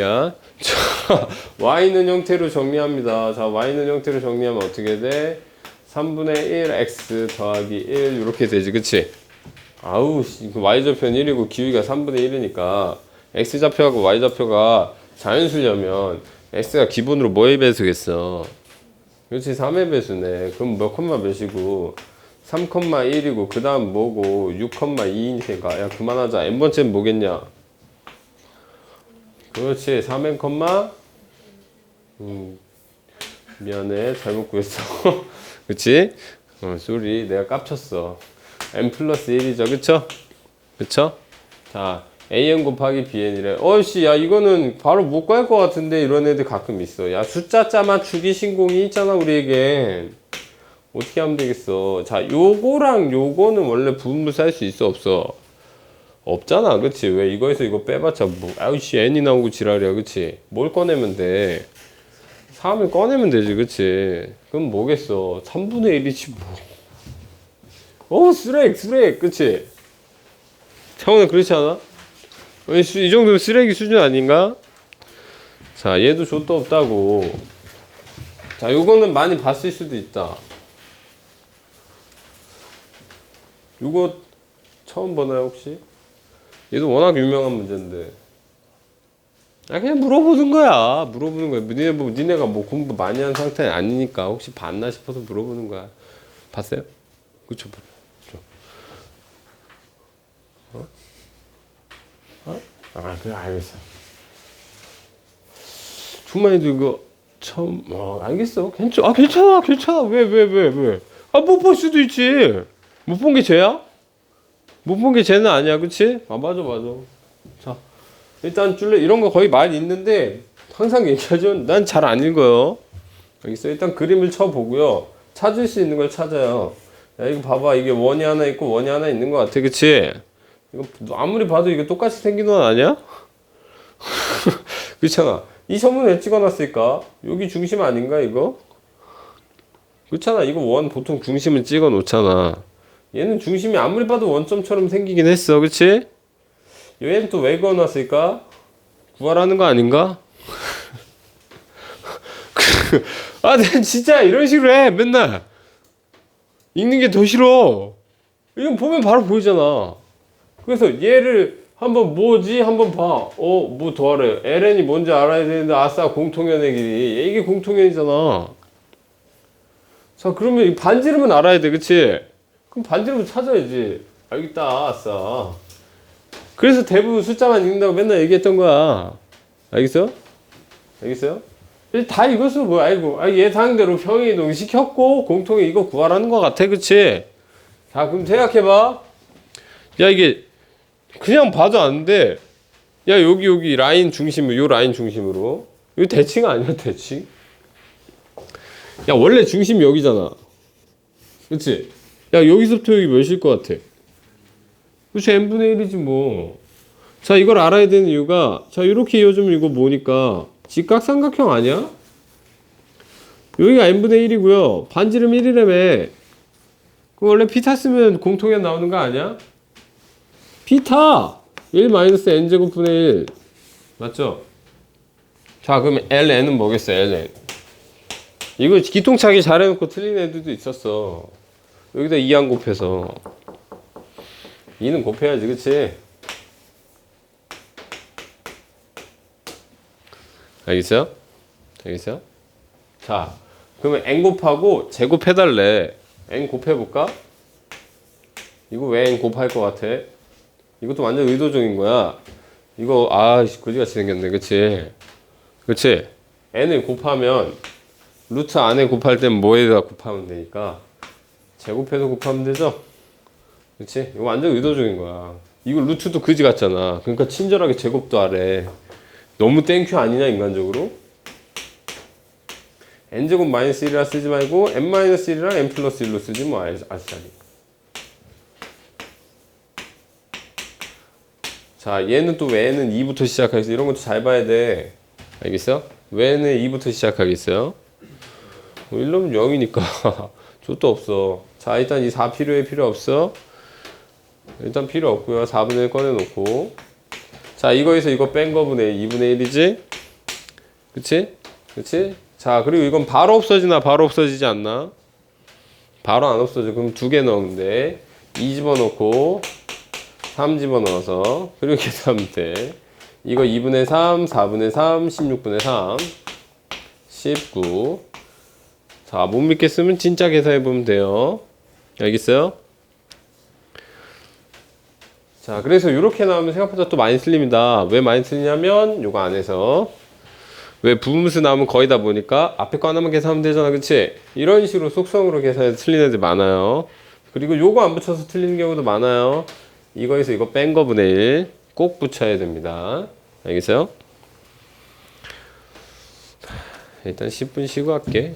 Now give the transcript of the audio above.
야. 자, y는 형태로 정리합니다. 자, y는 형태로 정리하면 어떻게 돼? 3분의 1 x 더하기 1 이렇게 되지, 그치? 아우, y좌표는 1이고 기울기가 3분의 1이니까 x좌표하고 y좌표가 자연수려면 x가 기본으로 뭐의 배수겠어? 그렇지, 3의 배수네. 그럼 몇 컴마 몇이고 3,1이고 그 다음 뭐고 6,2니까 야 그만하자. n번째는 뭐겠냐? 그렇지. 3n 컴마? 음, 미안해. 잘못 구했어. 그치? 어, 쏘리. 내가 깝쳤어. N 플러스 1이죠. 그쵸? 그쵸? 자 an 곱하기 bn이래. 어이씨 야 이거는 바로 못 구할 것 같은데 이런 애들 가끔 있어. 야 숫자 짜 맞추기 신공이 있잖아 우리에게. 어떻게 하면 되겠어? 자 요거랑 요거는 원래 분무사 할수 있어 없어 없잖아 그치? 왜 이거에서 이거 빼봤자 뭐 아우씨 n이 나오고 지랄이야 그치? 뭘 꺼내면 돼? 3을 꺼내면 되지 그치? 그럼 뭐겠어? 3분의 1이지 뭐어 쓰레기 쓰레기 그치? 창훈아 그렇지 않아? 이 정도면 쓰레기 수준 아닌가? 자 얘도 좆도 없다고. 자 요거는 많이 봤을 수도 있다. 요거 처음 보나요 혹시? 얘도 워낙 유명한 문제인데. 아 그냥 물어보는 거야. 물어보는 거야. 니네 뭐 니네가 뭐 공부 많이 한 상태 아니니까 혹시 봤나 싶어서 물어보는 거야. 봤어요? 그쵸? 그쵸? 어? 어? 아 그래 알겠어. 중만이도 이거 처음 어 알겠어. 괜찮 아 괜찮아 괜찮아 왜왜 왜 왜? 아못 볼 수도 있지. 못 본 게 죄야? 못 본 게 쟤는 아니야, 그치? 아, 맞아, 맞아. 자, 일단 줄래 이런 거 거의 많이 있는데 항상 얘기하죠. 난 잘 안 읽어요. 알겠어? 일단 그림을 쳐보고요. 찾을 수 있는 걸 찾아요. 야, 이거 봐봐. 이게 원이 하나 있고 원이 하나 있는 것 같아, 그치? 이거 아무리 봐도 이게 똑같이 생긴 원 아니야? 그렇잖아. 이 선문 왜 찍어놨을까? 여기 중심 아닌가, 이거? 그렇잖아. 이거 원 보통 중심을 찍어 놓잖아. 얘는 중심이 아무리 봐도 원점처럼 생기긴 했어, 그치? 얘는 또 왜 그어놨을까? 구하라는 거 아닌가? 아, 난 진짜 이런 식으로 해, 맨날. 읽는 게 더 싫어. 이건 보면 바로 보이잖아. 그래서 얘를 한번 뭐지? 한번 봐. 어, 뭐 더하래. LN이 뭔지 알아야 되는데, 아싸, 공통연의 길이. 이게 공통연이잖아. 자, 그러면 이 반지름은 알아야 돼, 그치? 그럼 반지름을 찾아야지. 알겠다, 아싸. 그래서 대부분 숫자만 읽는다고 맨날 얘기했던 거야. 알겠어? 알겠어요? 다 이것은 뭐 알고, 아, 예상대로 평행이동 시켰고, 공통의 이거 구하라는 것 같아, 그치? 자, 그럼 생각해봐. 야, 이게, 그냥 봐도 아는데, 야, 여기, 여기 라인 중심으로, 요 라인 중심으로. 이거 대칭 아니야, 대칭? 야, 원래 중심이 여기잖아. 그치? 야 여기서부터 여기 몇일 것 같아? 그치 n분의 1이지 뭐. 자 이걸 알아야 되는 이유가 자 이렇게 이어주면 이거 뭐니까 직각삼각형 아니야? 여기가 n분의 1이고요. 반지름 1이라며. 그 원래 피타 쓰면 공통연 나오는 거 아니야? 피타 1 마이너스 n 제곱분의 1 맞죠? 자 그럼 ln은 뭐겠어 ln 이거 기통차기 잘해놓고 틀린 애들도 있었어 여기다 2안 곱해서 2는 곱해야지 그치? 알겠어요? 알겠어요? 자 그러면 n 곱하고 제곱해달래 n 곱해볼까? 이거 왜 n 곱할 것 같아? 이것도 완전 의도적인 거야 이거 아씨 거지같이 생겼네 그치? 그치? n을 곱하면 루트 안에 곱할 땐 뭐에다 곱하면 되니까 제곱해서 곱하면 되죠? 그치? 이거 완전 의도적인 거야. 이거 루트도 그지 같잖아. 그러니까 친절하게 제곱도 하래. 너무 땡큐 아니냐, 인간적으로? n제곱 마이너스 1이라 쓰지 말고 n 마이너스 1이랑 n 플러스 1로 쓰지 뭐 아- 아시다니. 자, 얘는 또 왜는 2부터 시작하겠어. 이런 것도 잘 봐야 돼. 알겠어? 왜는 2부터 시작하겠어요? 뭐 이러면 0이니까 족도 없어. 자, 일단 이 4 필요해 필요 없어? 일단 필요 없고요. 4분의 1 꺼내놓고. 자, 이거에서 이거 뺀 거분의 2분의 1이지? 그치? 그치? 자, 그리고 이건 바로 없어지나 바로 없어지지 않나? 바로 안 없어져. 그럼 두 개 넣으면 2 집어넣고 3 집어넣어서 그리고 계산하면 돼. 이거 2분의 3, 4분의 3, 16분의 3, 19. 자, 못 믿겠으면 진짜 계산해보면 돼요. 알겠어요? 자, 그래서 이렇게 나오면 생각보다 또 많이 틀립니다. 왜 많이 틀리냐면 요거 안에서 왜 부분수 나오면 거의 다 보니까 앞에 거 하나만 계산하면 되잖아, 그치? 이런 식으로 속성으로 계산해서 틀리는 애들 많아요. 그리고 요거 안 붙여서 틀리는 경우도 많아요. 이거에서 이거 뺀 거분의 1 꼭 붙여야 됩니다. 알겠어요? 일단 10분 쉬고 할게.